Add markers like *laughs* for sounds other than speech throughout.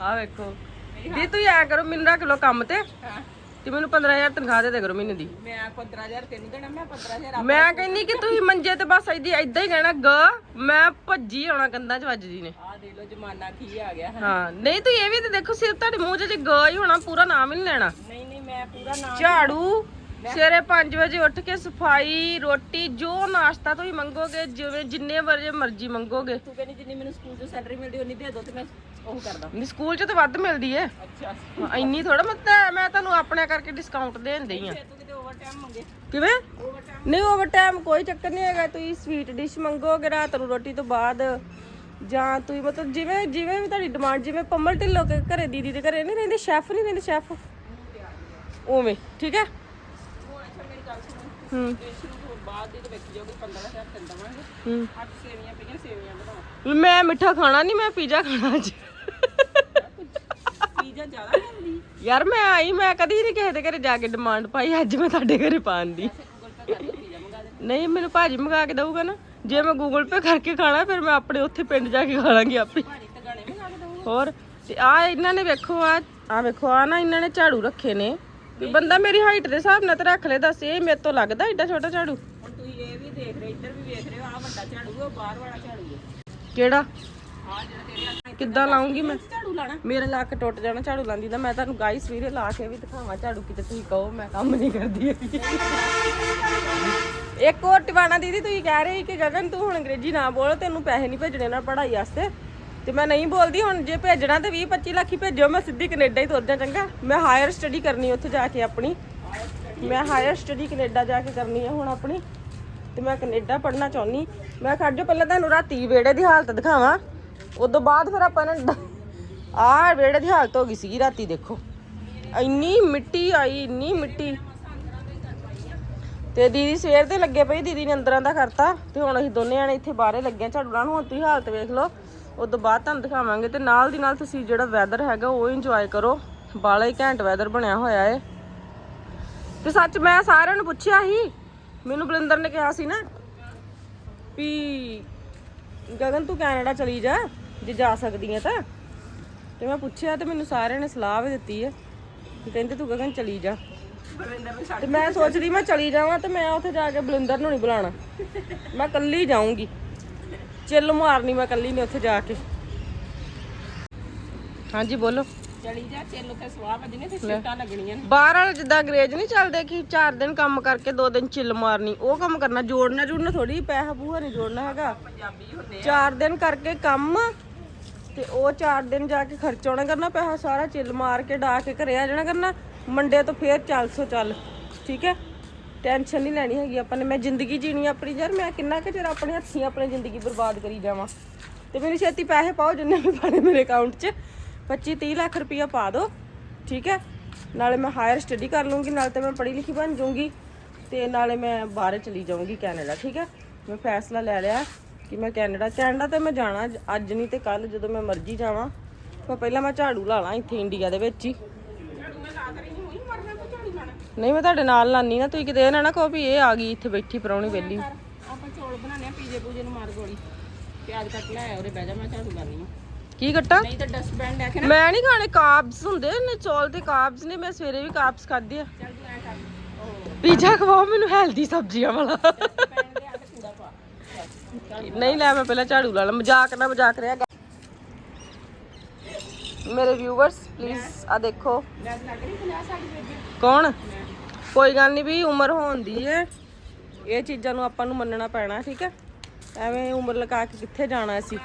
ਆ ਵੇਖੋ। ਦੀ ਤੁਸੀਂ ਐ ਕਰੋ ਮੈਨੂੰ ਰੱਖ ਲਓ ਕੰਮ ਤੇ ਤੇ ਮੈਨੂੰ 15000 ਤਨਖਾਹ ਦੇ ਦੇ ਕਰੋ ਮਹੀਨੇ ਦੀ। ਮੈਂ 15000 ਤੈਨੂੰ ਦੇਣਾ ਮੈਂ 15000 ਮੈਂ ਕਹਿੰਨੀ ਕਿ ਤੁਸੀਂ ਮੰਜੇ ਤੇ ਬਸ ਇਦਾਂ ਇਦਾਂ ਹੀ ਕਹਿਣਾ ਗ ਮੈਂ ਭੱਜੀ ਆਉਣਾ ਕੰਧਾਂ 'ਚ ਵੱਜਦੀ ਨੇ। ਆ ਦੇ ਲੋ ਜਮਾਨਾ ਕੀ ਆ ਗਿਆ ਹਾਂ ਨਹੀਂ ਤੁਸੀਂ ਇਹ ਵੀ ਤੇ ਦੇਖੋ ਸਿਰਫ ਤੁਹਾਡੇ ਮੂੰਹ 'ਚ ਜੇ ਗ ਹੀ ਹੋਣਾ ਪੂਰਾ ਨਾਮ ਹੀ ਨਹੀਂ ਲੈਣਾ। ਨਹੀਂ ਨਹੀਂ ਮੈਂ ਪੂਰਾ ਨਾਮ ਝਾੜੂ ਸਵੇਰੇ 5 ਵਜੇ ਉੱਠ ਕੇ ਸਫ਼ਾਈ ਰੋਟੀ ਜੋ ਨਾਸ਼ਤਾ ਤੁਸੀਂ ਮੰਗੋਗੇ ਜਿਵੇਂ ਜਿੰਨੇ ਵਜੇ ਮਰਜ਼ੀ ਮੰਗੋਗੇ। ਤੂੰ ਕਹਿੰਦੀ ਜਿੰਨੀ ਮੈਨੂੰ ਸਕੂਲ ਤੋਂ ਸੈਲਰੀ ਮਿਲਦੀ ਉਨੀ ਦੇ ਦੋ ਤੇ ਮੈਂ ਉਹ ਕਰਦਾ। ਨਹੀਂ ਸਕੂਲ 'ਚ ਤਾਂ ਵੱਧ ਮਿਲਦੀ ਏ। ਅੱਛਾ ਹਾਂ, ਇੰਨੀ ਥੋੜਾ ਮਤਲਬ ਮੈਂ ਤੁਹਾਨੂੰ ਆਪਣੇ ਕਰਕੇ ਡਿਸਕਾਊਂਟ ਦੇਣ ਦਈ ਆ। ਤੂੰ ਕਿਤੇ ਮੰਗੇ? ਕਿਵੇਂ? ਨਹੀਂ ਓਵਰ ਟਾਈਮ ਕੋਈ ਚੱਕਰ ਨਹੀਂ ਹੈਗਾ। ਤੁਸੀਂ ਸਵੀਟ ਡਿਸ਼ ਮੰਗੋਗੇ ਰਾਤ ਨੂੰ ਰੋਟੀ ਤੋਂ ਬਾਅਦ। ਜਾਂ ਤੁਸੀਂ ਮਤਲਬ ਜਿਵੇਂ ਜਿਵੇਂ ਵੀ ਤੁਹਾਡੀ ਡਿਮਾਂਡ ਜਿਵੇਂ ਪੰਮਲ ਢਿੱਲੋਂ ਕੇ ਘਰੇ ਦੀਦੀ ਦੇ ਘਰੇ ਨਹੀਂ ਰਹਿੰਦੇ ਸ਼ੈਫ ਨਹੀਂ ਰਹਿੰਦੇ ਸ਼ੈਫ ਉਵੇਂ ਠੀਕ ਹੈ? ਹੁਣ ਅੱਛਾ ਮੇਰੀ ਗੱਲ ਸੁਣ। ਹੂੰ। ਤੇ ਸ਼ੁਰੂ ਤੋਂ ਬਾਅਦ ਦੀ ਤੇ ਵੇਖੀ ਜਾਓਗੇ 15000 ਤੈਨੂੰ ਦਵਾਂਗੇ। ਹੂੰ। ਅੱਠ ਸੇਵੀਆਂ ਪਈਆਂ ਸੇਵੀਆਂ ਬਣਾਓ। ਮੈਂ ਮਿੱਠਾ ਖਾਣਾ ਨਹੀਂ ਮੈਂ ਪੀਜ਼ਾ ਖਾਣਾ ਅੱਜ। ਜ਼ਿਆਦਾ ਯਾਰ ਮੈਂ ਆਈ ਮੈਂ ਕਦੀ ਨਹੀਂ ਕਿਸੇ ਦੇ ਘਰੇ ਜਾ ਕੇ ਡਿਮਾਂਡ ਪਾਈ ਅੱਜ ਮੈਂ ਤੁਹਾਡੇ ਘਰੇ ਪਾਉਣ ਦੀ। ਪੀਜ਼ਾ ਮੰਗਾ ਨਹੀਂ ਮੈਨੂੰ ਭਾਜੀ ਮੰਗਾ ਕੇ ਦਊਗਾ ਨਾ। ਜੇ ਮੈਂ ਗੂਗਲ ਪੇ ਕਰਕੇ ਖਾਣਾ ਫਿਰ ਮੈਂ ਆਪਣੇ ਉੱਥੇ ਪਿੰਡ ਜਾ ਕੇ ਖਾ ਲਾਂਗੀ ਆਪੇ। ਭਾਜੀ ਤੇ ਗਾਣੇ ਮੰਗਾ ਕੇ ਦਊਗਾ। ਹੋਰ ਤੇ ਆ ਇਹਨਾਂ ਨੇ ਵੇਖੋ ਆ ਆ ਵੇਖੋ ਆ ਨਾ ਇਹਨਾਂ ਨੇ ਝਾੜੂ ਰੱਖੇ ਨੇ। ਵੀ ਬੰਦਾ ਮੇਰੀ ਹਾਈਟ ਦੇ ਹਿਸਾਬ ਨਾਲ ਤੇ ਰੱਖ ਲੈ ਦੱਸ ਇਹ ਮੇਰੇ ਤੋਂ ਲੱਗਦਾ ਏਡਾ ਛੋਟਾ ਝਾੜੂ? ਹੁਣ ਤੁਸੀਂ ਇਹ ਵੀ ਦੇਖ ਰਹੇ ਇੱਧਰ ਵੀ ਵੇਖ ਰਹੇ ਹੋ ਆ ਵੱਡਾ ਝਾੜੂ ਉਹ ਬਾਹਰ ਵਾਲਾ ਝਾੜੂ ਹੈ। ਕਿਹੜਾ? ਆ ਜਿਹੜਾ ਕਿੱਦਾਂ ਲਾਉਂਗੀ ਮੈਂ? ਝਾੜੂ ਲਾਣਾ ਮੇਰਾ ਲੱਕ ਟੁੱਟ ਜਾਣਾ, ਝਾੜੂ ਲਾਂਦੀ ਦਾ ਮੈਂ ਤੁਹਾਨੂੰ ਗਾਈਸ ਵੀਰੇ ਲਾ ਕੇ ਵੀ ਦਿਖਾਵਾਂ, ਝਾੜੂ ਕਿਤੇ ਤੁਸੀਂ ਕਹੋ, ਮੈਂ ਕੰਮ ਨਹੀਂ ਕਰਦੀ ਹੈਗੀ। ਇੱਕ ਹੋਰ ਟਿਵਾਣਾ ਦੀਦੀ, ਤੁਸੀਂ ਕਹਿ ਰਹੇ ਕਿ ਗਗਨ, ਤੂੰ ਹੁਣ ਅੰਗਰੇਜ਼ੀ ਨਾ ਬੋਲ, ਤੈਨੂੰ ਪੈਸੇ ਨਹੀਂ ਭੇਜਣੇ ਨਾਲ ਪੜ੍ਹਾਈ ਵਾਸਤੇ। ਤੇ ਮੈਂ ਨਹੀਂ ਬੋਲਦੀ, ਹੁਣ ਜੇ ਭੇਜਣਾ ਤੇ 20 25 ਲੱਖ ਹੀ ਭੇਜੋ ਮੈਂ ਸਿੱਧੀ ਕੈਨੇਡਾ ਹੀ ਤੁਰ ਜਾ ਚੰਗਾ। ਮੈਂ ਹਾਇਰ ਸਟੱਡੀ ਕਰਨੀ ਉੱਥੇ ਜਾ ਕੇ ਆਪਣੀ। ਮੈਂ ਹਾਇਰ ਸਟੱਡੀ ਕੈਨੇਡਾ ਜਾ ਕੇ ਕਰਨੀ ਹੈ ਹੁਣ ਆਪਣੀ। ਤੇ ਮੈਂ ਕੈਨੇਡਾ ਪੜਨਾ ਚਾਹੁੰਨੀ ਮੈਂ ਖੜ ਜੋ ਪਹਿਲਾਂ ਤੁਹਾਨੂੰ ਰਾਤੀ ਵਿਹੜੇ ਦੀ ਹਾਲਤ ਦਿਖਾਵਾਂ। ਉਦੋਂ ਬਾਅਦ ਫਿਰ ਆਪਾਂ ਨੇ ਆਹ ਵਿਹੜੇ ਦੀ ਹਾਲਤ ਹੋ ਗਈ ਸੀਗੀ ਰਾਤੀ, ਦੇਖੋ। ਇੰਨੀ ਮਿੱਟੀ ਆਈ, ਇੰਨੀ ਮਿੱਟੀ। ਤੇ ਦੀਦੀ ਸਵੇਰ ਦੇ ਲੱਗੇ ਪਈ ਦੀਦੀ ਨੇ ਅੰਦਰਾਂ ਦਾ ਕਰਤਾ ਤੇ ਹੁਣ ਅਸੀਂ ਦੋਨੇ ਜਾਣੇ ਇੱਥੇ ਬਾਹਰੇ ਲੱਗੇ ਆਂ ਝਾੜੂ ਲਾਉਣ। ਹੁਣ ਤੁਸੀਂ ਹਾਲਤ ਵੇਖ ਲਓ, ਉਦੋਂ ਬਾਅਦ ਤੁਹਾਨੂੰ ਦਿਖਾਵਾਂਗੇ ਤੇ ਨਾਲ ਦੀ ਨਾਲ ਤੁਸੀਂ ਜਿਹੜਾ ਵੈਦਰ ਹੈਗਾ ਉਹ ਇੰਜੋਏ ਕਰੋ। ਬਾਲਾ ਹੀ ਘੈਂਟ ਵੈਦਰ ਬਣਿਆ ਹੋਇਆ ਏ। ਤੇ ਸੱਚ ਮੈਂ ਸਾਰਿਆਂ ਨੂੰ ਪੁੱਛਿਆ ਸੀ, ਮੈਨੂੰ ਬਲਿੰਦਰ ਨੇ ਕਿਹਾ ਸੀ ਨਾ ਵੀ, ਗਗਨ ਤੂੰ ਕੈਨੇਡਾ ਚਲੀ ਜਾ। ਜੇ ਜਾ ਸਕਦੀ ਹੈ ਤਾਂ। ਤੇ ਮੈਂ ਪੁੱਛਿਆ ਤੇ ਮੈਨੂੰ ਸਾਰਿਆਂ ਨੇ ਸਲਾਹ ਵੀ ਦਿੱਤੀ ਹੈ ਕਿ ਕਹਿੰਦੇ ਤੂੰ ਗਗਨ ਚਲੀ ਜਾ। ਤੇ ਮੈਂ ਸੋਚਦੀ ਮੈਂ ਚਲੀ ਜਾਵਾਂ ਤੇ ਮੈਂ ਉੱਥੇ ਜਾ ਕੇ ਬਲਿੰਦਰ ਨੂੰ ਨਹੀਂ ਬੁਲਾਣਾ ਮੈਂ ਕੱਲੀ ਜਾਊਂਗੀ। ਚਿੱਲ ਮਾਰਨੀ ਮੈਂ ਕੱਲੀ ਨੇ ਉੱਥੇ ਜਾ ਕੇ। ਹਾਂਜੀ ਬੋਲੋ। ਚਲੀ ਜਾ ਚੇਲੋ ਤੇ ਸਵਾਹ ਵੱਜਣੇ ਤੇ ਸਿੱਟਾਂ ਲੱਗਣੀਆਂ ਨੇ। ਬਾਹਰ ਵਾਲੇ ਜਿੱਦਾਂ ਅੰਗਰੇਜ਼ ਨਹੀਂ ਚੱਲਦੇ ਕਿ 4 ਦਿਨ ਕੰਮ ਕਰਕੇ 2 ਦਿਨ ਚਿੱਲ ਮਾਰਨੀ ਉਹ ਕੰਮ ਕਰਨਾ ਜੋੜਨਾ ਜੁੜਨਾ ਥੋੜੀ ਪੈਸਾ ਪੂਹਾ ਨਹੀਂ ਜੋੜਨਾ ਹੈਗਾ। ਪੰਜਾਬੀ ਹੁੰਦੇ 4 ਦਿਨ ਕਰਕੇ ਕੰਮ ਤੇ ਉਹ 4 ਦਿਨ ਜਾ ਕੇ ਖਰਚਾਉਣਾ ਕਰਨਾ, ਪੈਸਾ ਸਾਰਾ ਚਿੱਲ ਮਾਰ ਕੇ ਡਾ ਕੇ ਘਰੇ ਆ ਜਾਣਾ ਕਰਨਾ, ਮੰਡੇ ਤੋਂ ਫੇਰ ਚੱਲ ਸੋ ਚੱਲ, ਠੀਕ ਹੈ? ਟੈਨਸ਼ਨ ਨਹੀਂ ਲੈਣੀ ਹੈਗੀ ਆਪਾਂ ਨੇ, ਮੈਂ ਜ਼ਿੰਦਗੀ ਜੀਣੀ ਆਪਣੀ ਯਾਰ, ਮੈਂ ਕਿੰਨਾ ਕੁ ਚਿਰ ਆਪਣੇ ਹੱਥੀਂ ਆਪਣੀ ਜ਼ਿੰਦਗੀ ਬਰਬਾਦ ਕਰੀ ਜਾਵਾਂ। ਤੇ ਮੈਨੂੰ ਛੇਤੀ ਪੈਸੇ ਪਾਓ ਜਿੰਨੇ ਵੀ ਪਾਣੇ ਮੇਰੇ ਅਕਾਊਂਟ 'ਚ 25 30 ਲੱਖ ਰੁਪਈਆ ਪਾ ਦਿਓ ਠੀਕ ਹੈ? ਨਾਲੇ ਮੈਂ ਹਾਇਰ ਸਟੱਡੀ ਕਰ ਲੂੰਗੀ, ਨਾਲ ਤੇ ਮੈਂ ਪੜ੍ਹੀ ਲਿਖੀ ਬਣ ਜਾਊਂਗੀ, ਤੇ ਨਾਲੇ ਮੈਂ ਬਾਹਰ ਚਲੀ ਜਾਊਂਗੀ ਕੈਨੇਡਾ, ਠੀਕ ਹੈ? ਮੈਂ ਫੈਸਲਾ ਲੈ ਲਿਆ। ਕਿ ਮੈਂ ਕੈਨੇਡਾ ਕੈਨੇਡਾ ਤੇ ਮੈਂ ਜਾਣਾ ਅੱਜ- ਨਹੀਂ ਤੇ ਕੱਲ ਜਦੋਂ ਮੈਂ ਮਰਜ਼ੀ ਜਾਵਾਂ। ਪਰ ਪਹਿਲਾਂ ਮੈਂ ਝਾੜੂ ਲਾ ਲਾਂ ਇੱਥੇ ਇੰਡੀਆ ਦੇ ਵਿੱਚ ਹੀ। ਨਹੀਂ ਮੈਂ ਤੁਹਾਡੇ ਨਾਲ ਲਾਨੀ ਨਾ ਤੁਸੀਂ ਕਿਤੇ ਇਹ ਨਾ ਨਾ ਕਹੋ ਵੀ ਇਹ ਆ ਗਈ ਇੱਥੇ ਬੈਠੀ ਪਰੌਣੀ ਵੇਲੀ ਆਪਾਂ ਚੌਲ ਬਣਾਉਣੇ ਆ ਪੀਜੇ ਪੂਜੇ ਨੂੰ ਮਾਰ ਗੋਲੀ। ਪਿਆਜ਼ ਕੱਟ ਲੈ ਉਹਦੇ ਬਹਿ ਜਾ ਮੈਂ ਝਾੜੂ ਲਾਣੀ ਆ। ਕੀ ਕੱਟਾ? ਨਹੀਂ ਤਾਂ ਡਸਟਬੈਨ ਲੈ ਕੇ ਨਾ ਮੈਂ ਨਹੀਂ ਖਾਣੇ ਕਾਰਬਸ ਹੁੰਦੇ ਨੇ ਚੌਲ ਤੇ ਕਾਰਬਸ ਨੇ ਮੈਂ ਸਵੇਰੇ ਵੀ ਕਾਰਬਸ ਖਾਧੇ ਆ। ਪੀਜ਼ਾ ਖਵਾਓ ਮੈਨੂੰ ਹੈਲਦੀ ਸਬਜ਼ੀਆਂ ਵਾਲਾ ਪੈਨ ਦੇ ਆ ਤੇ ਕੂੜਾ ਪਾ ਚੱਲ ਨਹੀਂ ਲੈ ਮੈਂ ਪਹਿਲਾਂ ਝਾੜੂ ਲਾ ਲਾਂ, ਮਜ਼ਾਕ ਨਾ ਮਜ਼ਾਕ ਰਿਹਾ ਮੇਰੇ ਵਿਊਵਰਸ ਪਲੀਜ਼ ਆ ਦੇਖੋ। ਕੌਣ? ਕੋਈ ਗੱਲ ਨਹੀਂ ਵੀ ਉਮਰ ਹੋਂਦੀ ਏ। ਇਹ ਚੀਜ਼ਾਂ ਨੂੰ ਆਪਾਂ ਨੂੰ ਮੰਨਣਾ ਪੈਣਾ, ਠੀਕ ਹੈ? ਐਵੇਂ ਉਮਰ ਲਗਾ ਕੇ ਕਿੱਥੇ ਜਾਣਾ ਅਸੀਂ?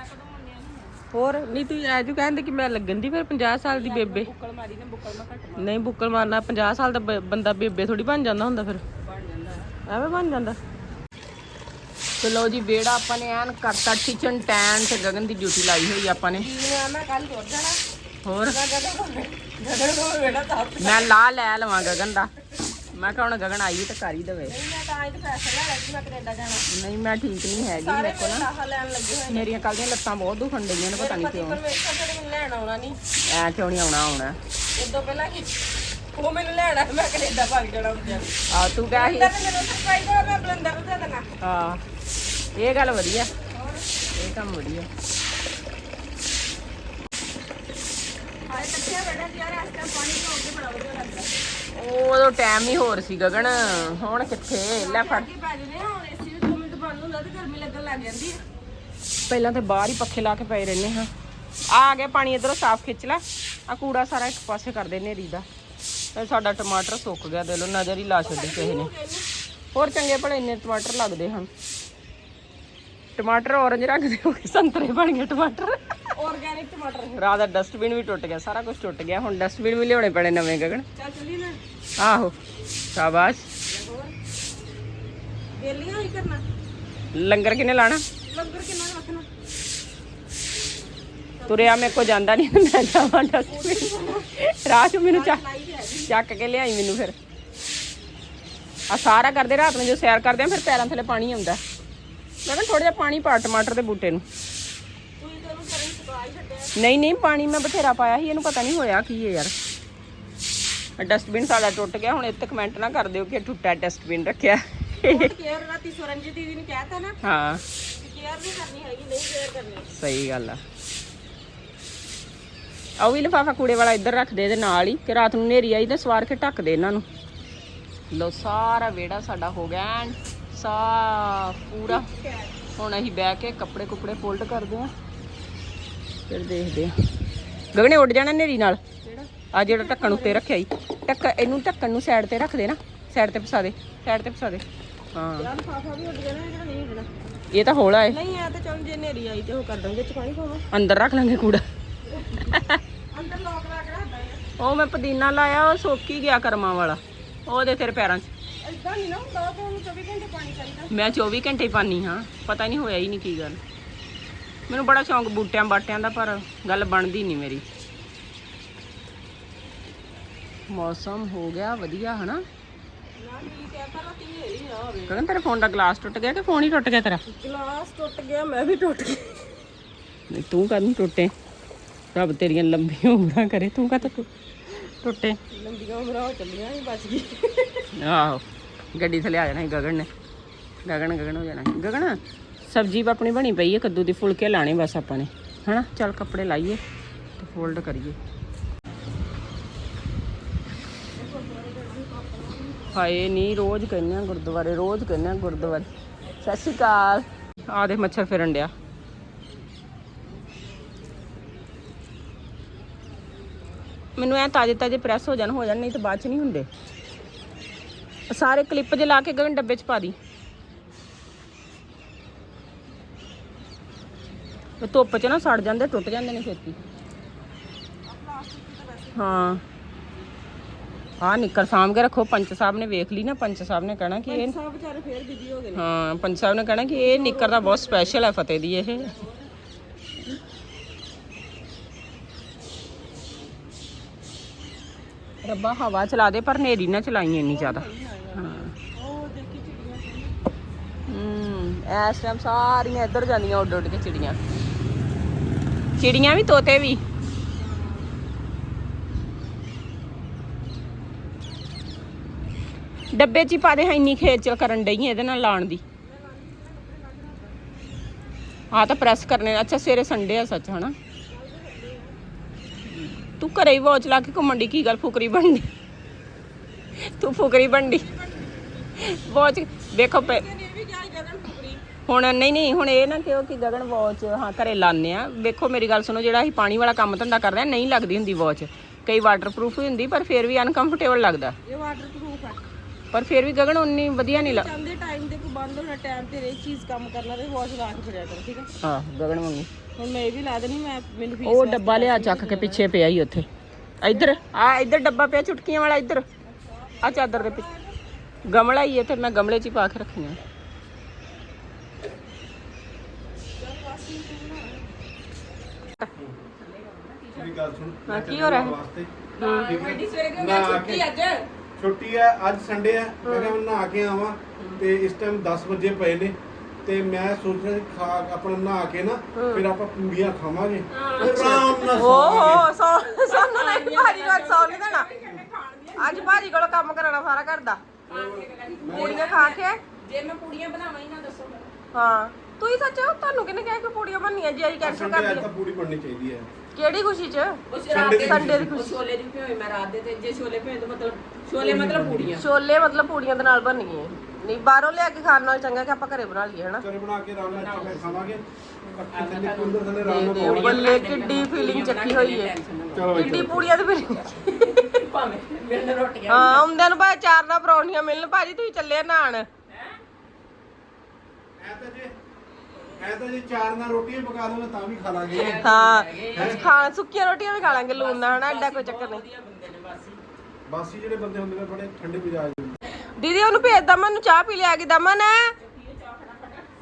ਹੋਰ ਨਹੀਂ ਤੂੰ ਐਜੂ ਕਹਿੰਦੇ ਕਿ ਮੈਂ ਲੱਗਣ ਦੀ ਫਿਰ 50 ਸਾਲ ਦੀ ਬੇਬੇ। ਬੁੱਕਲ ਮਾਰੀ ਨੇ ਬੁੱਕਲ ਮੈਂ ਘੱਟ ਨਹੀਂ, ਬੁੱਕਲ ਮਾਰਨਾ 50 ਸਾਲ ਦਾ ਬੰਦਾ ਬੇਬੇ ਥੋੜੀ ਬਣ ਜਾਂਦਾ ਹੁੰਦਾ ਫਿਰ। ਬਣ ਜਾਂਦਾ ਐਵੇਂ ਬਣ ਜਾਂਦਾ। ਚਲੋ ਜੀ ਵੇੜਾ ਆਪਾਂ ਨੇ ਐਨ ਕਰਤਾ ਕਿਚਨ ਟੈਨ ਤੇ ਗਗਨ ਦੀ ਡਿਊਟੀ ਲਾਈ ਹੋਈ ਆਪਾਂ ਨੇ। ਮੈਂ ਕੱਲ ਜਾਣਾ। ਹੋਰ? ਗਗਨ ਕੋਲ ਵੇੜਾ ਤਾਂ ਮੈਂ ਲਾ ਲੈ ਲਵਾਂ ਗਗਨ ਦਾ। ਮੈਂ ਕਿਹਾ ਹੁਣ ਗਗਨ ਆਈ ਤੇ ਕਰ ਹੀ ਦੇਵੇ। ਮੈਂ ਤਾਂ ਇਹ ਫੈਸਲਾ ਲੈ ਕਿ ਮੈਂ ਕੈਨੇਡਾ ਜਾਣਾ। ਨਹੀਂ ਮੈਂ ਠੀਕ ਨਹੀਂ ਹੈਗੀ ਮੇਰੇ ਕੋਲ ਨਾ। ਲਾਹਾ ਲੈਣ ਲੱਗੇ ਹੋਏ ਮੇਰੀਆਂ ਕੱਲ ਦੀਆਂ ਲੱਤਾਂ ਬਹੁਤ ਦੁਖਣ ਡਈਆਂ ਨੇ ਪਤਾ ਨਹੀਂ ਕਿਉਂ। ਪਰਮੇਸ਼ਰ ਤੇਰੇ ਮੈਨੂੰ ਲੈਣ ਆਉਣਾ ਨਹੀਂ ਐ ਕਿਉਂ ਨਹੀਂ ਆਉਣਾ ਆਉਣਾ? ਇਦੋਂ ਪਹਿਲਾਂ ਕਿ ਉਹ ਮੈਨੂੰ ਲੈਣਾ ਮੈਂ ਕੈਨੇਡਾ ਭੱਜ ਜਾਣਾ ਹੁੰਦਿਆਂ ਆ ਤੂੰ ਕਿਹਾ ਸੀ ਤਾਂ ਮੈਨੂੰ ਸਰਪ੍ਰਾਈਜ਼ ਹੋਇਆ ਮੈਂ ਬਲੰਦਰ ਨੂੰ ਦੇ ਦੇਣਾ। ਹਾਂ। ਇਹ ਗੱਲ ਵਧੀਆ। ਇਹ ਕੰਮ ਵਧੀਆ। ਉਹ ਉਦੋਂ ਟਾਈਮ ਹੀ ਹੋਰ ਸੀ ਗਗਨ। ਹੁਣ ਕਿੱਥੇ? ਲੈ ਫੜ। ਪਹਿਲਾਂ ਤੇ ਬਾਹਰ ਹੀ ਪੱਖੇ ਲਾ ਕੇ ਪਏ ਰਹਿੰਦੇ ਹਾਂ। ਆ ਗਿਆ ਪਾਣੀ ਇਧਰੋਂ ਸਾਫ਼ ਖਿੱਚ ਲੈ। ਆ ਕੂੜਾ ਸਾਰਾ ਇੱਕ ਪਾਸੇ ਕਰ ਦੇ ਨੇਰੀ ਦਾ। ਤੇ ਸਾਡਾ ਟਮਾਟਰ ਸੁੱਕ ਗਿਆ, ਦੇ ਲੋ ਨਜ਼ਰ ਹੀ ਲਾ ਛੱਡੀ ਕਿਸੇ ਨੇ। ਹੋਰ ਚੰਗੇ ਭਲੇ ਇੰਨੇ ਟਮਾਟਰ ਲੱਗਦੇ ਹਨ। ਟਮਾਟਰ ਔਰੰਜ ਰੰਗ ਦੇ ਹੋ ਗਏ ਸੰਤਰੇ ਬਣ ਗਏ ਟਮਾਟਰ। ਆਰਗੈਨਿਕ ਟਮਾਟਰ। ਰਾਤ ਦਾ ਡਸਟਬਿਨ ਵੀ ਟੁੱਟ ਗਿਆ ਸਾਰਾ ਕੁਝ ਟੁੱਟ ਗਿਆ। ਹੁਣ ਡਸਟਬਿਨ ਵੀ ਲਿਆਉਣੇ ਪੈਣੇ ਨਵੇਂ ਗਗਨ। ਚੱਲ ਚੱਲੀ ਨਾ ਆਹੋ ਸ਼ਾਬਾਸ਼। ਵੇਲੀਆਂ ਹੀ ਕਰਨਾ। ਲੰਗਰ ਕਿਨੇ ਲਾਣਾ? ਲੰਗਰ ਕਿੰਨਾ ਕੁ ਰੱਖਣਾ? ਤੁਰਿਆ ਮੇਰੇ ਕੋ ਜਾਂਦਾ ਨਹੀਂ ਮੈਂ ਜਾਵਾਂ ਡਸਟਬਿਨ ਰਾਹ ਚ ਮੈਨੂੰ ਚੱਕ ਚੱਕ ਕੇ ਲਿਆਈ ਮੈਨੂੰ ਫਿਰ। ਆ ਸਾਰਾ ਕਰਦੇ ਰਾਤ ਨੂੰ ਜੋ ਸੈਰ ਕਰਦੇ ਆ ਫਿਰ ਪੈਰਾਂ ਥੱਲੇ ਪਾਣੀ ਆਉਂਦਾ। ਮੈਂ ਕਿਹਾ ਥੋੜਾ ਜਿਹਾ ਪਾਣੀ ਪਾ ਟਮਾਟਰ ਦੇ ਬੂਟੇ ਨੂੰ। ਨਹੀਂ ਨਹੀਂ ਪਾਣੀ ਮੈਂ ਬਥੇਰਾ ਪਾਇਆ ਸੀ ਇਹਨੂੰ ਪਤਾ ਨਹੀਂ ਹੋਇਆ ਕੀ ਹੈ ਯਾਰ। ਡਸਟਬਿਨ ਸਾਡਾ ਟੁੱਟ ਗਿਆ ਹੁਣ ਇੱਥੇ ਕਮੈਂਟ ਨਾ ਕਰ ਦਿਓ ਕਿ ਟੁੱਟਾ ਡਸਟਬਿਨ ਰੱਖਿਆ। ਕੇਅਰ ਰਾਤੀ ਸੁਰੰਜੀਤ ਦੀਦੀ ਨੇ ਕਹਿਤਾ ਨਾ ਹਾਂ। ਕੇਅਰ ਨਹੀਂ ਕਰਨੀ ਹੈਗੀ ਨਹੀਂ ਕੇਅਰ ਕਰਨੀ। ਸਹੀ ਗੱਲ ਆ। ਆਹ ਵੀ ਲਿਫਾਫਾ ਕੂੜੇ ਵਾਲਾ ਇੱਧਰ ਰੱਖ ਦੇ ਇਹਦੇ ਨਾਲ ਹੀ ਕਿ ਰਾਤ ਨੂੰ ਨੇਰੀ ਆਈ ਤਾਂ ਸਵਾਰ ਕੇ ਢੱਕ ਦੇ ਇਹਨਾਂ ਨੂੰ। ਲੋ ਸਾਰਾ ਵਿਹੜਾ ਸਾਡਾ ਹੋ ਗਿਆ ਸਾਫ਼ ਪੂਰਾ। ਹੁਣ ਅਸੀਂ ਬਹਿ ਕੇ ਕੱਪੜੇ ਕੁਪੜੇ ਫੋਲਡ ਕਰਦੇ ਆ ਫਿਰ ਦੇਖਦੇ ਆ ਗਗਨੇ ਉੱਡ ਜਾਣਾ ਨੇਰੀ ਨਾਲ? ਆ ਜਿਹੜਾ ਢੱਕਣ ਉੱਤੇ ਰੱਖਿਆ ਈ ਢੱਕ ਇਹਨੂੰ ਢੱਕਣ ਨੂੰ ਸਾਈਡ ਤੇ ਰੱਖ ਦੇ ਨਾ। ਸਾਈਡ ਤੇ ਫਸਾ ਦੇ ਸਾਈਡ ਤੇ ਫਸਾ ਦੇ। ਹਾਂ। ਇਹ ਤਾਂ ਹੌਲਾ ਏ। ਨਹੀਂ ਆ ਤਾਂ ਚੱਲ ਜੇ ਨੇਰੀ ਆਈ ਤੇ ਉਹ ਕਰ ਦਾਂਗੇ ਚ ਪਾਣੀ ਪਾਵਾਂ। ਅੰਦਰ ਰੱਖ ਲਾਂਗੇ ਕੂੜਾ। ਅੰਦਰ ਲੋਕ ਲਾ ਕੇ ਰੱਖਦਾ ਹੈ ਉਹ ਮੈਂ ਪੁਦੀਨਾ ਲਾਇਆ ਉਹ ਸੁੱਕ ਹੀ ਗਿਆ ਕਰਮਾਂ ਵਾਲਾ। ਉਹਦੇ ਤੇਰੇ ਪੈਰਾਂ 'ਚ। ਇਦਾਂ ਨਹੀਂ ਨਾ ਹੁੰਦਾ ਕਿ ਉਹਨੂੰ 24 ਘੰਟੇ ਪਾਣੀ ਚਾਹੀਦਾ। ਮੈਂ 24 ਘੰਟੇ ਪਾਣੀ ਹਾਂ ਪਤਾ ਨਹੀਂ ਹੋਇਆ ਹੀ ਨਹੀਂ ਕੀ ਗੱਲ। ਮੈਨੂੰ ਬੜਾ ਸ਼ੌਂਕ ਬੂਟਿਆਂ ਬਾਟਿਆਂ ਦਾ ਪਰ ਗੱਲ ਬਣਦੀ ਨਹੀਂ ਮੇਰੀ। ਮੌਸਮ ਹੋ ਗਿਆ ਵਧੀਆ ਹਨਾ? ਨਾ ਕਹਤਾ ਕਹਿੰਦਾ ਤੇਰੇ ਫੋਨ ਦਾ ਗਲਾਸ ਟੁੱਟ ਗਿਆ ਕਿ ਫੋਨ ਹੀ ਟੁੱਟ ਗਿਆ ਤੇਰਾ? ਗਲਾਸ ਟੁੱਟ ਗਿਆ ਮੈਂ ਵੀ ਟੁੱਟ ਗਈ ਨਹੀਂ ਤੂੰ ਕਦੋਂ ਟੁੱਟੇ? ਰੱਬ ਤੇਰੀਆਂ ਲੰਬੀਆਂ ਉਮਰਾਂ ਕਰੇ ਤੂੰ ਕਦੋਂ ਟੁੱਟੇ ਲੰਬੀਆਂ ਉਮਰਾਂ ਹੋ ਚੱਲੀਆਂ ਹੀ ਬਚ ਗਈ ਆਹੋ। ਗੱਡੀ ਥੱਲੇ ਆ ਜਾਣਾ ਸੀ, ਗਗਨ ਨੇ। ਗਗਨ ਗਗਨ ਹੋ ਜਾਣਾ ਸੀ। ਗਗਨ, ਸਬਜੀ ਆਪਣੀ ਬਣੀ ਪਈ ਹੈ, ਕੱਦੂ ਦੀ ਫੁਲਕੇ ਲਾਣੇ ਬਸ ਆਪਾਂ ਨੇ। ਹਨਾ? ਚੱਲ ਕੱਪੜੇ ਲਾਈਏ ਤੇ ਫੋਲਡ ਕਰੀਏ। ਹਾਏ, ਨਹੀਂ ਰੋਜ਼ ਕਹਿੰਦੇ ਆ ਗੁਰਦੁਆਰੇ, ਰੋਜ਼ ਕਹਿੰਦੇ ਆ ਗੁਰਦੁਆਰੇ। ਸਤਿ ਸ਼੍ਰੀ ਅਕਾਲ। ਆ ਦੇ ਮੱਛਰ ਫਿਰਨ ਡਿਆ। ਮੈਨੂੰ ਐ ਤਾਜੇ ਤਾਜੇ ਪ੍ਰੈਸ ਹੋ ਜਾਣ ਹੋ ਜਾਣ, ਨਹੀਂ ਤਾਂ ਬਾਅਦ ਚ ਨਹੀਂ ਹੁੰਦੇ। ਸਾਰੇ ਕਲਿੱਪ ਜੇ ਲਾ ਕੇ ਗਗਨ ਡੱਬੇ ਚ ਪਾ ਦੀ। ਉਹ ਧੁੱਪ ਚ ਨਾ ਸੜ ਜਾਂਦੇ ਟੁੱਟ ਜਾਂਦੇ ਨੇ ਛੇਤੀ। ਹਾਂ। ਆ ਨਿੱਕਰ ਸਾਂਭ ਕੇ ਰੱਖੋ ਪੰਚ ਸਾਹਿਬ ਨੇ ਵੇਖ ਲਈ ਨਾ ਪੰਚ ਸਾਹਿਬ ਨੇ ਕਹਿਣਾ ਕਿ ਇਹ ਸਭ ਵਿਚਾਰੇ ਫੇਰ ਬਿਜ਼ੀ ਹੋ ਗਏ ਨੇ। ਹਾਂ ਪੰਚ ਸਾਹਿਬ ਨੇ ਕਹਿਣਾ ਕਿ ਇਹ ਨਿੱਕਰ ਦਾ ਬਹੁਤ ਸਪੈਸ਼ਲ ਹੈ ਫਤਿਹ ਦੀ ਇਹ। ਰੱਬਾ ਹਵਾ ਚਲਾ ਦੇ ਪਰ ਨੇਰੀ ਨਾ ਚਲਾਈ ਇੰਨੀ ਜ਼ਿਆਦਾ ਹਾਂ ਉਹ ਦੇਖੀ ਚਿੜੀਆਂ ਹੂੰ ਇਸ ਟਾਈਮ ਸਾਰੀਆਂ ਇੱਧਰ ਜਾਂਦੀਆਂ, ਉੱਡ ਉੱਡ ਕੇ ਚਿੜੀਆਂ। ਚਿੜੀਆਂ ਵੀ, ਤੋਤੇ ਵੀ। ਡੱਬੇ 'ਚ ਹੀ ਪਾ ਦੇ ਇੰਨੀ ਖੇਚਲ ਕਰਨ ਡਈ ਇਹਦੇ ਨਾਲ ਲਾਣ ਦੀ। ਆ ਤਾਂ ਪ੍ਰੈਸ ਕਰਨੇ ਅੱਛਾ, ਸਵੇਰੇ ਸੰਡੇ ਆ ਸੱਚ, ਹਨਾ? ਤੂੰ ਘਰੇ ਹੀ ਵਾਚ ਲਾ ਕੇ ਘੁੰਮਣ ਦੀ ਕੀ ਗੱਲ ਫੁਕਰੀ ਬਣਦੀ ਤੂੰ ਫੁਕਰੀ ਬਣਦੀ ਵਾਚ, ਵੇਖੋ ਪੈ ਇਹ ਵੀ ਗਿਆ ਗਗਨ ਟੁਕਰੀ ਹੁਣ ਨਹੀਂ ਨਹੀਂ ਹੁਣ ਇਹ ਨਾ ਕਿਉਂ ਕਿ ਗਗਨ ਵਾਚ ਹਾਂ ਘਰੇ ਲਾਣੇ ਆ। ਵੇਖੋ ਮੇਰੀ ਗੱਲ ਸੁਣੋ ਜਿਹੜਾ ਅਸੀਂ ਪਾਣੀ ਵਾਲਾ ਕੰਮ ਧੰਦਾ ਕਰਦੇ ਆ ਨਹੀਂ ਲੱਗਦੀ ਹੁੰਦੀ ਵਾਚ ਕਈ ਵਾਟਰਪ੍ਰੂਫ ਵੀ ਹੁੰਦੀ ਪਰ ਫਿਰ ਵੀ ਅਨਕੰਫਰਟੇਬਲ ਲੱਗਦਾ। ਇਹ ਵਾਟਰਪ੍ਰੂਫ ਹੈ ਪਰ ਫਿਰ ਵੀ ਗਗਨ ਉਨੀ ਵਧੀਆ ਨਹੀਂ ਲੱਗ ਚਾਹੁੰਦੇ ਟਾਈਮ ਦੇ ਕੋਈ ਬੰਦ ਹੋਣਾ ਟਾਈਮ ਤੇ ਇਹ ਚੀਜ਼ ਕੰਮ ਕਰਨਾ ਤੇ ਵਾਚ ਲਾ ਕੇ ਫਿਰਿਆ ਕਰ ਠੀਕ ਹੈ ਹਾਂ ਗਗਨ ਵਾਂਗੂ ਹੁਣ ਮੈਂ ਇਹ ਵੀ ਲਾ ਦੇਣੀ ਮੈਂ ਮੈਨੂੰ ਫੀਸ ਉਹ ਡੱਬਾ ਲਿਆ ਚੱਕ ਕੇ ਪਿੱਛੇ ਪਿਆ ਹੀ ਉੱਥੇ। ਇੱਧਰ ਆ ਇੱਧਰ ਡੱਬਾ ਪਿਆ ਚੁਟਕੀਆਂ ਵਾਲਾ ਇੱਧਰ। ਆ ਚਾਦਰ ਦੇ ਪਿੱਛੇ। ਗਮਲਾ ਹੀ ਹੈ ਤੇ ਮੈਂ ਗਮਲੇ 'ਚ ਹੀ ਪਾ ਕੇ ਰੱਖੀਆਂ। ਮੇਰੀ ਗੱਲ ਸੁਣ ਹਾਂ, ਕੀ ਹੋ ਰਿਹਾ ਹੈ? ਵਾਸਤੇ। ਵੱਡੀ ਸਵੇਰੇ ਕਿਉਂ ਨਾ ਗਿਆ? ਛੁੱਟੀ ਅੱਜ। ਛੁੱਟੀ ਹੈ ਅੱਜ ਸੰਡੇ ਹੈ। ਮੈਂ ਕਿਹਾ ਮੈਂ ਨਹਾ ਕੇ ਆਵਾਂ ਤੇ ਇਸ ਟਾਈਮ 10 ਵਜੇ ਪਏ ਨੇ। ਤੇ ਮੈਂ ਸੋਚ ਰਿਹਾ ਸੀ ਖਾ ਆਪਣਾ ਨਹਾ ਕੇ ਨਾ ਫਿਰ ਆਪਾਂ ਪੂੜੀਆਂ ਖਾਵਾਂਗੇ। ਆਰਾਮ ਨਾਲ ਓਹੋ ਸੌ ਸਾਨੂੰ ਨਹੀਂ ਭਾਜੀ ਕੋਲ ਸੌ ਨਹੀਂ ਦੇਣਾ। ਅੱਜ ਭਾਜੀ ਕੋਲ ਕੰਮ ਕਰਾਉਣਾ ਸਾਰਾ ਘਰ ਦਾ। ਪੂੜੀਆਂ ਖਾ ਕੇ। ਜੇ ਮੈਂ ਪੂੜੀਆਂ ਬਣਾਵਾਂ ਹੀ ਨਾ ਦੱਸੋ ਹਾਂ। ਤੂੰ ਹੀ ਸੱਚ ਤੁਹਾਨੂੰ ਕਿਹਨੇ ਕਿਹਾ ਕਿ ਪੂੜੀਆਂ ਬਣਨੀਆਂ ਜੀ? ਅਸੀਂ ਕੈਂਸਲ ਕਰ ਅੱਜ ਦਈਏ ਤਾਂ ਪੂੜੀ ਬਣਨੀ ਚਾਹੀਦੀ ਹੈ। ਕਿਹੜੀ ਖੁਸ਼ੀ ਚ? ਉਸ ਰਾਤ ਦੇ ਸੰਡੇ ਦੀ ਉਹ ਛੋਲੇ ਦੀ ਭਿਓਏ ਮੈਂ ਰਾਤ ਦੇ ਤੇ ਜੇ ਛੋਲੇ ਭਿਓਏ ਤਾਂ ਮਤਲਬ ਛੋਲੇ ਮਤਲਬ ਪੂੜੀਆਂ। ਛੋਲੇ ਮਤਲਬ ਪੂੜੀਆਂ ਦੇ ਨਾਲ ਬਣਨੀਆਂ। ਨਹੀਂ ਬਾਹਰੋਂ ਲਿਆ ਕੇ ਖਾਣ ਨਾਲ ਚੰਗਾ ਕਿ ਆਪਾਂ ਘਰੇ ਬਣਾ ਲਈਏ ਹਨਾ? ਘਰੇ ਬਣਾ ਕੇ ਆਰਾਮ ਨਾਲ ਚੋਕੇ ਖਾਵਾਂਗੇ। ਪੱਕੇ ਥੱਲੇ ਕੁੰਦਰ ਥੱਲੇ ਆਰਾਮ ਨਾਲ ਦੇ ਖਾਵਾਂਗੇ ਬੱਲੇ ਕਿੱਡੀ ਫੀਲਿੰਗ ਚੱਕੀ ਹੋਈ ਹੈ। ਚਲੋ ਬਈ ਕਿੱਡੀ ਪੂੜੀਆਂ ਤੇ ਫਿਰ *laughs* ਭਾਵੇਂ ਮਿਲਣ ਰੋਟੀਆਂ ਹਾਂ ਆਉਂਦਿਆਂ ਨੂੰ ਭਾਵੇਂ ਚਾਰ ਨਾਲ ਪਰੌਂਠੀਆਂ ਮਿਲਣ ਭਾਜੀ ਤੁਸੀਂ ਚੱਲੇ ਨਾਣ ਐ ਤਾਂ ਜੇ ਐ ਤਾਂ ਜੇ ਚਾਰ ਨਾਲ ਰੋਟੀਆਂ ਪਕਾ ਦੋਗੇ ਤਾਂ ਵੀ ਖਾ ਲਾਂਗੇ। ਹਾਂ? ਖਾਣ ਸੁੱਕੀਆਂ ਰੋਟੀਆਂ ਵੀ ਖਾ ਲਾਂਗੇ ਲੂਣ ਨਾਲ ਹਨਾ ਐਡਾ ਕੋਈ ਚੱਕਰ ਨਹੀਂ। ਬਾਸੀ ਜਿਹੜੇ ਬੰਦੇ ਹੁੰਦੇ ਨੇ ਥੋੜੇ ਠੰਡੇ ਮਿਜਾਜ ਦੇ ਦੀਦੀ ਉਹਨੂੰ ਭੇਜ ਦਮਨ ਨੂੰ ਚਾਹ ਪੀ ਲਿਆ ਕੇ ਦਮਨ।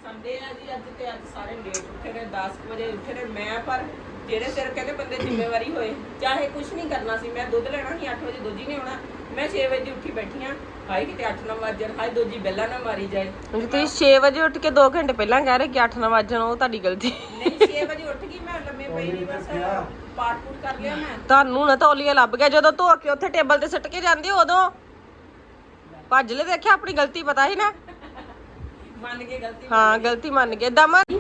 ਸੰਡੇ ਆ ਜੀ ਅੱਜ ਤੇ ਅੱਜ ਸਾਰੇ ਲੇਟ ਉੱਠੇ ਨੇ 10 ਕੁ ਵਜੇ ਉੱਠੇ ਨੇ। ਮੈਂ ਪਰ ਜਿਹੜੇ ਸਿਰ ਕਹਿੰਦੇ ਬੰਦੇ ਜ਼ਿੰਮੇਵਾਰੀ ਹੋਏ ਚਾਹੇ ਕੁਝ ਨਹੀਂ ਕਰਨਾ ਸੀ ਮੈਂ ਦੁੱਧ ਲੈਣਾ ਸੀ 8 ਵਜੇ ਦੋਜੀ ਨੇ ਆਉਣਾ। ਮੈਂ 6 ਵਜੇ ਉੱਠੀ ਬੈਠੀ ਆ ਹਾਏ ਕਿਤੇ 8 9 ਵਜੇ ਹਾਏ ਦੋਜੀ ਬੈਲਾ ਨਾ ਮਾਰੀ ਜਾਏ। ਜੇ ਤੁਸੀਂ 6 ਵਜੇ ਉੱਠ ਕੇ 2 ਘੰਟੇ ਪਹਿਲਾਂ ਕਹਿ ਰਹੇ ਕਿ 8 9 ਵਜੇ ਉਹ ਤੁਹਾਡੀ ਗਲਤੀ। ਨਹੀਂ 6 ਵਜੇ ਉੱਠ ਗਈ ਮੈਂ ਲੰਮੇ ਪਈ ਨਹੀਂ ਬਸ ਪਾਠ ਪੂਟ ਕਰ ਲਿਆ ਮੈਂ। ਤੁਹਾਨੂੰ ਨਾ ਤੌਲੀਆ ਲੱਭ ਗਿਆ ਜਦੋਂ ਧੋ ਕੇ ਉੱਥੇ ਟੇਬਲ ਤੇ ਸਿੱਟ ਕੇ ਜਾਂਦੇ ਉਦੋਂ। ਭੱਜ ਲੈ ਦੇਖਿਆ ਆਪਣੀ ਗਲਤੀ ਪਤਾ ਸੀ ਨਾ? ਮੰਨ ਕੇ ਗਲਤੀ ਹਾਂ ਗਲਤੀ ਮੰਨ ਗਏ। ਦਮਨ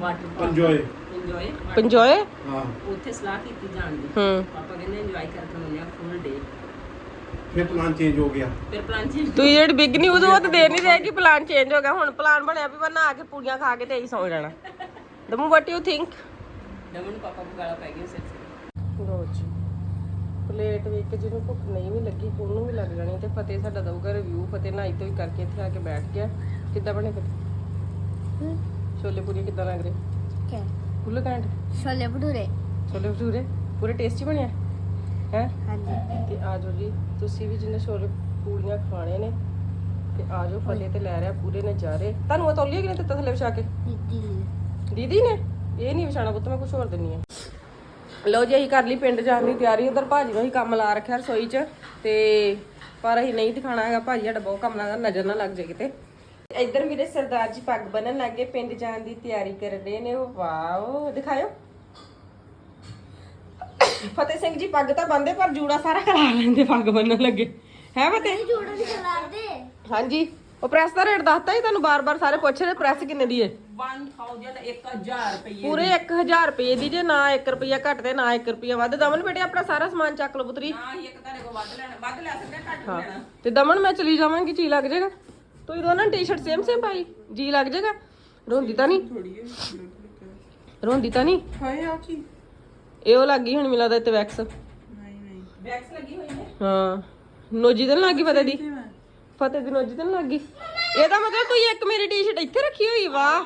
ਵਾਟਰ ਇੰਜੋਏ ਇੰਜੋਏ ਪੰਜੋਏ। ਹਾਂ। ਉੱਥੇ ਸਲਾਹ ਕੀਤੀ ਜਾਣ ਦੀ। ਹੂੰ। ਪਾਪਾ ਕਹਿੰਦੇ ਇੰਜੋਏ ਕਰਕੇ ਆਉਂਦੇ ਆ ਫੁੱਲ ਡੇ ਫਿਰ ਪਲਾਨ ਚੇਂਜ ਹੋ ਗਿਆ। ਫਿਰ ਪਲਾਨ ਚੇਂਜ ਤੁਸੀਂ ਜਿਹੜੀ ਬਿਗ ਨਿਊਜ਼ ਉਹ ਤਾਂ ਦੇਰ ਨਹੀਂ ਰਹੇਗੀ ਪਲਾਨ ਚੇਂਜ ਹੋ ਗਿਆ। ਹੁਣ ਪਲਾਨ ਬਣਿਆ ਵੀ ਮੈਂ ਕੇ ਪੂਰੀਆਂ ਖਾ ਕੇ ਤੇ ਸੌਂ ਜਾਣਾ। Damu what you think Damu ਪਾਪਾ ਨੂੰ ਗਾਲਾਂ ਪੈ ਗਈਆਂ ਸਿਰ ਪਲੇਟ ਵੀ ਇੱਕ ਜਿਹਨੂੰ ਭੁੱਖ ਨਹੀਂ ਵੀ ਲੱਗੀ ਉਹਨੂੰ ਵੀ ਲੱਗ ਜਾਣੀ ਤੇ ਫਤਿਹ ਸਾਡਾ ਦਊਗਾ ਰਿਵਿਊ ਫਤਿਹ ਨਹਾਈ ਤੋਂ ਹੀ ਕਰਕੇ ਇੱਥੇ ਆ ਕੇ ਬੈਠ ਗਿਆ। ਕਿੱਦਾਂ ਬਣੇ ਫਤਿਹ ਛੋਲੇ ਪੂਰੀ ਕਿੱਦਾਂ ਲੱਗ ਰਹੇ? ਕਿ ਫੁੱਲ ਕੈਂਟ ਛੋਲੇ ਭਟੂਰੇ। ਛੋਲੇ ਭਟੂਰੇ? ਪੂਰੇ ਟੇਸਟੀ ਬਣਿਆ? ਹੈ? ਹਾਂਜੀ। ਤੇ ਆ ਜਾਓ ਜੀ ਤੁਸੀਂ ਵੀ ਜਿੰਨੇ ਛੋਲੇ ਪੂੜੀਆਂ ਖਾਣੇ ਨੇ ਤੇ ਆ ਜਾਓ ਫਤਿਹ ਤੇ ਲੈ ਰਿਹਾ ਪੂਰੇ ਨਜ਼ਾਰੇ। ਤੁਹਾਨੂੰ ਆ ਤੌਲੀਆ ਕਿਨੇ ਦਿੱਤਾ ਥੱਲੇ ਵਿਛਾ ਕੇ? ਦੀਦੀ ਨੇ। ਇਹ ਨਹੀਂ ਵਿਛਾਣਾ ਪੁੱਤ ਮੈਂ ਕੁਝ ਹੋਰ ਦਿੰਨੀ ਆ। ਲਓ ਜੀ ਅਸੀਂ ਕਰ ਲਈ ਪਿੰਡ ਜਾਣ ਦੀ ਤਿਆਰੀ ਉਧਰ ਭਾਜੀ ਨੂੰ ਅਸੀਂ ਕੰਮ ਲਾ ਰੱਖਿਆ ਰਸੋਈ 'ਚ ਤੇ ਪਰ ਅਸੀਂ ਨਹੀਂ ਦਿਖਾਣਾ ਹੈਗਾ। ਭਾਜੀ ਸਾਡਾ ਬਹੁਤ ਕੰਮ ਲੱਗਦਾ ਨਜ਼ਰ ਨਾ ਲੱਗ ਜਾਏ ਕਿਤੇ। ਇੱਧਰ ਮੇਰੇ ਸਰਦਾਰ ਜੀ ਪੱਗ ਬੰਨਣ ਲੱਗੇ ਪਿੰਡ ਜਾਣ ਦੀ ਤਿਆਰੀ ਕਰ ਰਹੇ ਨੇ। ਉਹ ਵਾਓ ਦਿਖਾਇਓ। ਫਤਿਹ ਸਿੰਘ ਜੀ ਪੱਗ ਤਾਂ ਬੰਦੇ ਪਰ ਜੂੜਾ ਸਾਰਾ ਖਲਾ ਲੈਂਦੇ ਪੱਗ ਬੰਨਣ ਲੱਗੇ। ਹੈ ਫਤਿਹ? ਜੋੜਾ ਨਹੀਂ ਖਲਾਦੇ ਹਾਂਜੀ। ਉਹ ਪ੍ਰੈਸ ਦਾ ਰੇਟ ਦੱਸਤਾ ਹੀ ਤੁਹਾਨੂੰ ਬਾਰ-ਬਾਰ ਸਾਰੇ ਪੁੱਛ ਰਹੇ ਪ੍ਰੈਸ ਕਿੰਨੇ ਦੀ ਹੈ 1000 ਰੁਪਏ ਪੂਰੇ 1000 ਰੁਪਏ ਦੀ ਜੇ ਨਾ 1 ਰੁਪਿਆ ਘੱਟ ਤੇ ਨਾ 1 ਰੁਪਿਆ ਵੱਧ। ਦਮਨ ਬੇਟੇ ਆਪਣਾ ਸਾਰਾ ਸਮਾਨ ਚੱਕ ਲਓ ਪੁੱਤਰੀ। ਤੇ ਦਮਨ ਮੈਂ ਚਲੀ ਜਾਵਾਂਗੀ ਜੀ ਲੱਗ ਜਾਏਗਾ। ਤੁਸੀਂ ਦੋਨਾਂ ਟੀ-ਸ਼ਰਟ ਸੇਮ ਸੇਮ ਪਾਈ। ਜੀ ਲੱਗ ਜਾਏਗਾ। ਰੋਂਦੀ ਤਾਂ ਨਹੀਂ। ਰੋਂਦੀ ਤਾਂ ਨਹੀਂ। ਹਾਏ ਆ ਕੀ? ਇਹ ਉਹ ਲੱਗੀ ਹੁਣ ਮਿਲਾ ਦਾ ਤੇ ਵੈਕਸ ਬੈਕਸ ਲੱਗੀ ਹੋਈ ਨੇ ਹਾਂ। ਨੋਜੀ ਤਾਂ ਲੱਗੀ ਫਤਿਹ ਦੀ? ਫਤਿਹ ਦੀ ਨੋਜੀ ਤਾਂ ਲੱਗੀ ਇਹਦਾ ਮਤਲਬ ਤੁਸੀਂ ਇੱਕ ਮੇਰੀ ਟੀ-ਸ਼ਰਟ ਇੱਥੇ ਰੱਖੀ ਹੋਈ ਵਾਹ।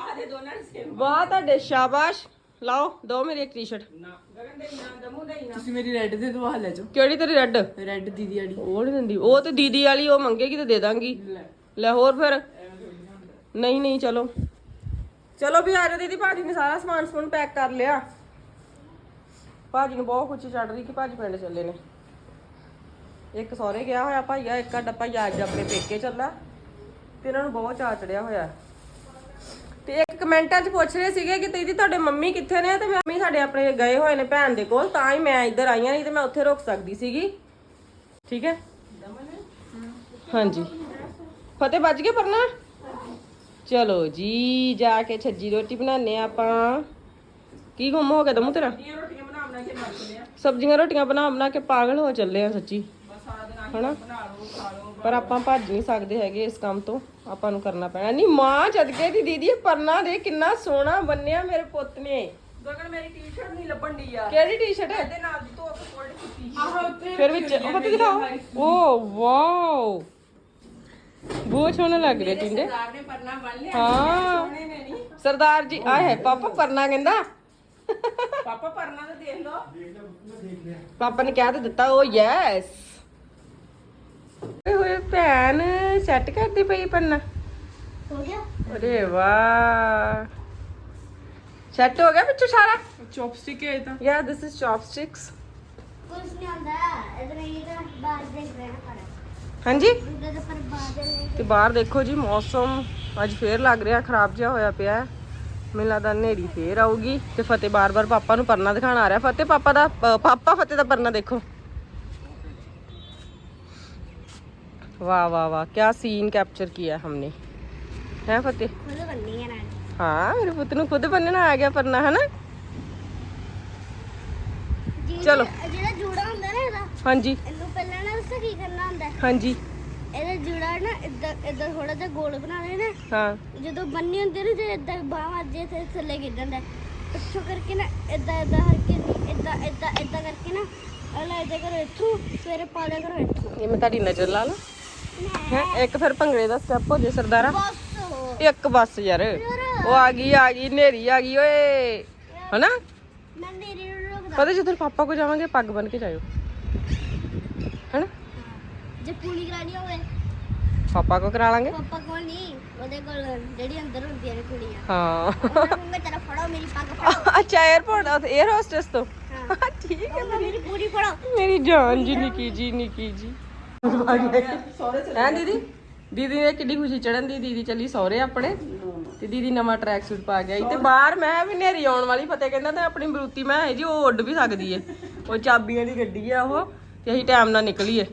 ਵਾਹ ਤੁਹਾਡੇ ਸ਼ਾਬਾਸ਼। ਲਾਓ ਦੋ ਮੇਰੀ ਇੱਕ ਟੀ-ਸ਼ਰਟ ਨਾ ਗਗਨ ਦੇ ਹੀ ਨਾ ਦਮੂ ਦੇ ਹੀ ਨਾ। ਤੁਸੀਂ ਮੇਰੀ ਰੈੱਡ ਦੇ ਦਵਾ ਲੈ ਜਾਓ। ਕਿਹੜੀ ਤੇਰੀ ਰੈੱਡ ਰੈੱਡ ਦੀਦੀ ਵਾਲੀ। ਉਹ ਨਹੀਂ ਦਿੰਦੀ। ਉਹ ਤੇ ਦੀਦੀ ਵਾਲੀ ਉਹ ਮੰਗੇਗੀ ਤੇ ਦੇ ਦਾਂਗੀ। ਲੈ। ਹੋਰ ਫਿਰ? ਨਹੀਂ ਨਹੀਂ ਚਲੋ। ਚਲੋ ਵੀ ਆ ਜਾ ਦੀਦੀ ਭਾਜੀ ਨੇ ਸਾਰਾ ਸਮਾਨ ਸਮੂਨ ਪੈਕ ਕਰ ਲਿਆ। ਭਾਜੀ ਨੂੰ ਬਹੁਤ ਖੁਸ਼ੀ ਚੜ ਰਹੀ ਕਿ ਭਾਜੀ ਪਿੰਡ ਚੱਲੇ ਨੇ। ਇੱਕ ਸਹੁਰੇ ਗਿਆ ਹੋਇਆ ਭਾਈਆ, ਇੱਕ ਸਾਡਾ ਭਾਈਆ ਅੱਜ ਆਪਣੇ ਪੇਕੇ ਚੱਲਾ, ਤੇ ਇਹਨਾਂ ਨੂੰ ਬਹੁਤ ਚਾਅ ਚੜਿਆ ਹੋਇਆ। ਤੇ ਇੱਕ ਕਮੈਂਟਾਂ 'ਚ ਪੁੱਛ ਰਹੇ ਸੀਗੇ ਕਿ ਦੀਦੀ ਤੁਹਾਡੇ ਮੰਮੀ ਕਿੱਥੇ ਨੇ? ਤੇ ਮੰਮੀ ਸਾਡੇ ਆਪਣੇ ਗਏ ਹੋਏ ਨੇ ਭੈਣ ਦੇ ਕੋਲ, ਤਾਂ ਹੀ ਮੈਂ ਇੱਧਰ ਆਈ ਹਾਂ, ਨਹੀਂ ਤੇ ਮੈਂ ਉੱਥੇ ਰੁਕ ਸਕਦੀ ਸੀਗੀ। ਠੀਕ ਹੈ? ਹਾਂਜੀ। ਫਤਿਹ ਵੱਜ ਗਏ ਪਰਨਾ? ਚਲੋ ਜੀ, ਜਾ ਕੇ ਛੱਜੀ ਰੋਟੀ ਬਣਾਉਂਦੇ ਆ ਆਪਾਂ। ਕੀ ਗੁੰਮ ਹੋ ਗਿਆ ਦਮੂ ਤੇਰਾ? ਬਣਾ ਬਣਾ ਕੇ ਮਰ ਚਲੇ ਆ ਸਬਜ਼ੀਆਂ ਰੋਟੀਆਂ ਬਣਾ ਬਣਾ ਕੇ ਪਾਗਲ ਹੋ ਚੱਲੇ ਆ ਸੱਚੀ। ਬਸ ਸਾਰਾ ਦਿਨ ਆਹੀ ਹਨਾ? ਬਣਾ ਲਓ ਖਾ ਲਓ ਪਰ ਆਪਾਂ ਭੱਜ ਨਹੀਂ ਸਕਦੇ ਹੈਗੇ ਇਸ ਕੰਮ ਤੋਂ। ਆਪਾਂ ਨੂੰ ਕਰਨਾ ਪੈਣਾ। ਨਹੀਂ ਮਾਂ ਜਦਕੇ ਦੀ ਦੀਦੀ ਇਹ ਪਰਨਾ ਦੇ ਕਿੰਨਾ ਸੋਹਣਾ ਬੰਨਿਆ ਮੇਰੇ ਪੁੱਤ ਨੇ। ਗਗਨ ਮੇਰੀ ਟੀ-ਸ਼ਰਟ ਨਹੀਂ ਲੱਭਣ ਦੀ ਆ। ਕਿਹੜੀ ਟੀ-ਸ਼ਰਟ ਹੈ ਇਹਦੇ ਨਾਲ ਦੀ ਧੋ ਕੇ ਫੋਲਡ ਕੀਤੀ ਆਹੋ ਫਿਰ ਵਿੱਚ ਉਹ ਪਤਾ ਦਿਖਾਓ। Oh wow. ਬਹੁਤ ਸੋਹਣਾ ਲੱਗ ਰਿਹਾ ਟਿੰਡੇ। ਸਰਦਾਰ ਨੇ ਪਰਨਾ ਬੰਨ ਲਿਆ। ਹਾਂ। ਸੋਹਣੇ ਨੇ ਨਹੀਂ ਸਰਦਾਰ ਜੀ ਆਏ ਹੈ ਪਾਪਾ ਪਰਨਾ ਕਹਿੰਦਾ। ਪਾਪਾ ਪਰਨਾ ਤਾਂ ਦੇਖ ਲਓ ਪਾਪਾ ਨੇ ਕਹਿ ਤਾਂ ਦਿੱਤਾ ਉਹ ਯੈਸ ਓਏ ਹੋਏ ਭੈਣ ਸੈੱਟ ਕਰਦੀ ਪਈ ਪਰਨਾ हो गया ਅਰੇ ਵਾਹ ਸੈੱਟ ਹੋ ਗਿਆ ਪਿੱਛੇ ਸਾਰਾ ਚੌਪਸਟਿਕ ਹੈ ਇਹ ਤਾਂ ਯਾ ਦਿਸ ਇਜ਼ ਚੌਪਸਟਿਕਸ कुछ नहीं आता इधर ये तो बाहर देख रहे हैं पर ਹਾਂਜੀ इधर पर बादल है ਤੇ ਬਾਹਰ ਦੇਖੋ ਜੀ ਮੌਸਮ ਅੱਜ ਫੇਰ ਲੱਗ ਰਿਹਾ ਖਰਾਬ ਜਿਹਾ ਹੋਇਆ ਪਿਆ ਹੈ। ਮੈਨੂੰ ਲੱਗਦਾ ਨੇਰੀ ਫੇਰ ਆਊਗੀ ਤੇ ਫਤਿਹ ਬਾਰ-ਬਾਰ ਪਾਪਾ ਨੂੰ ਪਰਨਾ ਦਿਖਾਣ ਆ ਰਿਹਾ। ਫਤਿਹ ਪਾਪਾ ਦਾ ਪਾਪਾ ਫਤਿਹ ਦਾ ਪਰਨਾ ਦੇਖੋ। ਵਾਹ ਵਾਹ ਵਾਹ ਕੀ ਸੀਨ ਕੈਪਚਰ ਕੀਤਾ ਹਮਨੇ। ਹੈ ਫਤਿਹ? ਹਾਂ ਮੇਰੇ ਪੁੱਤ ਨੂੰ ਖੁਦ ਬੰਨਣਾ ਆ ਗਿਆ ਪਰਨਾ ਹੈ ਚਲੋ। ਜਿਹੜਾ ਜੂੜਾ ਹੁੰਦਾ ਨਾ ਇਹਦਾ ਹਾਂਜੀ। ਇਹਨੂੰ ਪਹਿਲਾਂ ਨਾ ਦੱਸੋ ਕੀ ਕਰਨਾ ਹੁੰਦਾ। ਹਾਂਜੀ। ਇਹਦਾ ਜੂੜਾ ਨਾ ਇਦਾਂ ਇਦਾਂ ਥੋੜਾ ਜਿਹਾ ਗੋਲ ਬਣਾ ਲੈਣਾ। ਹਾਂ। ਜਦੋਂ ਬੰਨੀ ਹੁੰਦੀ ਨਾ ਜੇ ਇਦਾਂ ਬਾਹਾਂ ਅੱਜੇ ਤੇ ਥੱਲੇ ਗਿਰ ਜਾਂਦਾ। ਪਿੱਛੋਂ ਕਰਕੇ ਨਾ ਇਦਾਂ ਇਦਾਂ ਨਹੀਂ ਇਦਾਂ ਇਦਾਂ ਇਦਾਂ ਕਰਕੇ ਨਾ ਅਲਾ ਇਦਾਂ ਕਰੋ ਇੱਥੋਂ ਸਵੇਰੇ ਪਾ ਦਿਆ ਕਰੋ ਇੱਥੋਂ। ਇਹ ਮੈਂ ਤੁਹਾਡੀ ਨਜ਼ਰ ਲਾ ਲਾ। ਹੈ ਇੱਕ ਫਿਰ ਭੰਗੜੇ ਦਾ ਸਟੈਪ ਹੋ ਜੇ ਸਰਦਾਰਾ। ਬਸ। ਇੱਕ ਬਸ ਯਾਰ। ਉਹ ਆ ਗਈ ਆ ਗਈ ਨੇਰੀ ਆ ਗਈ ਓਏ। ਹਨਾ? ਮੈਂ ਨੇਰੇ ਨੂੰ ਰੋਕਦਾ। ਪਤਾ ਜਦੋਂ ਪਾਪਾ ਕੋ ਜਾਵਾਂਗੇ ਪੱਗ ਬਨ ਕੇ ਜਾਇਓ। ਹਨਾ? ਪਾਪਾ ਕੋ ਕਰਾ ਲਾਂਗੇ? ਪਾਪਾ ਕੋਲ ਨਹੀਂ ਉਹਦੇ ਕੋਲ ਜਿਹੜੀ ਅੰਦਰ ਹੁੰਦੀ ਹੈ ਕੁੜੀਆਂ ਹਾਂ। ਉਹਨਾਂ ਨੂੰ ਤੇਰਾ ਫੜੋ ਮੇਰੀ ਪੱਗ ਫੜੋ। ਅੱਛਾ 에어ਪੋਰਟ 에ਅਰ ਹੋਸਟਸ ਤੋਂ? ਹਾਂ। *laughs* ਠੀਕ ਹੈ ਮੰਮਾ ਮੇਰੀ ਪੂਰੀ ਫੜੋ। ਮੇਰੀ ਜਾਨ ਜੀ ਨਿੱਕੀ ਜੀ ਨਿੱਕੀ ਜੀ। ਹੈ ਦੀਦੀ? ਦੀਦੀ ਨੇ ਕਿੱਡੀ ਖੁਸ਼ੀ ਚੜਨ ਦੀ ਦੀਦੀ ਚੱਲੀ ਸਹੁਰੇ ਆਪਣੇ। ਤੇ ਦੀਦੀ ਨਵਾਂ ਟਰੈਕ ਸੂਟ ਪਾ ਗਿਆ ਤੇ ਬਾਹਰ ਮੈਂ ਵੀ ਨੇਰੀ ਆਉਣ ਵਾਲੀ ਪਤਾ ਕਹਿੰਦਾ ਤੇ ਆਪਣੀ ਬਰੂਤੀ ਮੈਂ ਹੈ ਜੀ ਉਹ ਉੱਡ ਵੀ ਸਕਦੀ ਹੈ ਉਹ ਚਾਬੀਆਂ ਦੀ ਗੱਡੀ ਆ ਉਹ ਤੇ ਅਸੀਂ ਟਾਈਮ ਨਾਲ ਨਿਕਲੀਏ।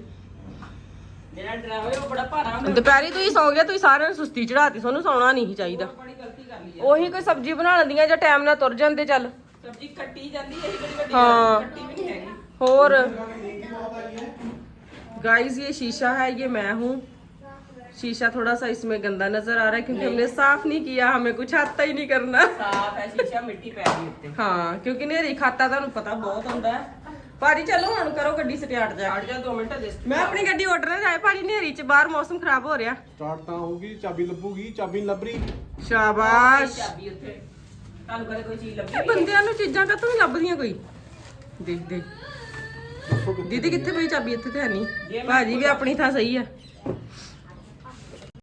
ਜਿਹੜਾ ਡਰਾਈਵਰ ਉਹ ਬੜਾ ਭਾਰਾ ਦੁਪਹਿਰੀ ਤੁਸੀਂ ਸੌਂ ਗਿਆ ਤੁਸੀਂ ਸਾਰਿਆਂ ਨੂੰ ਸੁਸਤੀ ਚੜਾਤੀ ਤੁਹਾਨੂੰ ਸੌਣਾ ਨਹੀਂ ਸੀ ਚਾਹੀਦਾ ਬੜੀ ਗਲਤੀ ਕਰ ਲਈ ਉਹੀ ਕੋਈ ਸਬਜ਼ੀ ਬਣਾ ਲੈਂਦੀਆਂ ਜਾਂ ਟਾਈਮ ਨਾਲ ਤੁਰ ਜਾਂਦੇ ਚੱਲ ਸਬਜ਼ੀ ਕੱਟੀ ਜਾਂਦੀ ਹੈ ਬੜੀ ਵੱਡੀ हाँ ਕੱਟੀ ਵੀ ਨਹੀਂ ਹੈਗੀ और गाइस ये शीशा है ये मैं हूँ शीशा थोड़ा सा इसमें गंदा नजर आ रहा है क्योंकि हमने साफ नहीं किया हमें कुछ आता ही नहीं करना ਸਾਫ ਹੈ ਸ਼ੀਸ਼ਾ ਮਿੱਟੀ ਪੈ ਗਈ ਉੱਤੇ हाँ क्योंकि नेरी खाता ਤੁਹਾਨੂੰ ਪਤਾ ਬਹੁਤ ਹੁੰਦਾ ਹੈ ਭਾਜੀ ਚਲੋ ਹੁਣ ਕਰੋ ਗੱਡੀ ਸਟਾਰਟ ਜਾ ਛੱਡ ਜਾ 2 ਮਿੰਟ ਦੇ ਮੈਂ ਆਪਣੀ ਗੱਡੀ ਆਰਡਰ ਨਾ ਜਾਏ ਭਾਜੀ ਨੇਰੀ ਚ ਬਾਹਰ ਮੌਸਮ ਖਰਾਬ ਹੋ ਰਿਹਾ। ਸਟਾਰਟ ਤਾਂ ਹੋਊਗੀ ਚਾਬੀ ਲੱਭੂਗੀ ਚਾਬੀ ਨੀ ਲੱਭ ਰਹੀ ਸ਼ਾਬਾਸ਼ ਚਾਬੀ ਉੱਥੇ। ਤੁਹਾਨੂੰ ਕਦੇ ਕੋਈ ਚੀਜ਼ ਲੱਭੀ ਇਹ ਬੰਦਿਆਂ ਨੂੰ ਚੀਜ਼ਾਂ ਕਾਤੋਂ ਨਹੀਂ ਲੱਭਦੀਆਂ ਕੋਈ? ਦੇਖ ਦੇ ਦੱਸੋ ਦੀਦੀ ਕਿੱਥੇ ਪਈ ਚਾਬੀ? ਇੱਥੇ ਤੇ ਹੈ ਨਹੀਂ ਭਾਜੀ ਵੀ ਆਪਣੀ ਥਾਂ ਸਹੀ ਹੈ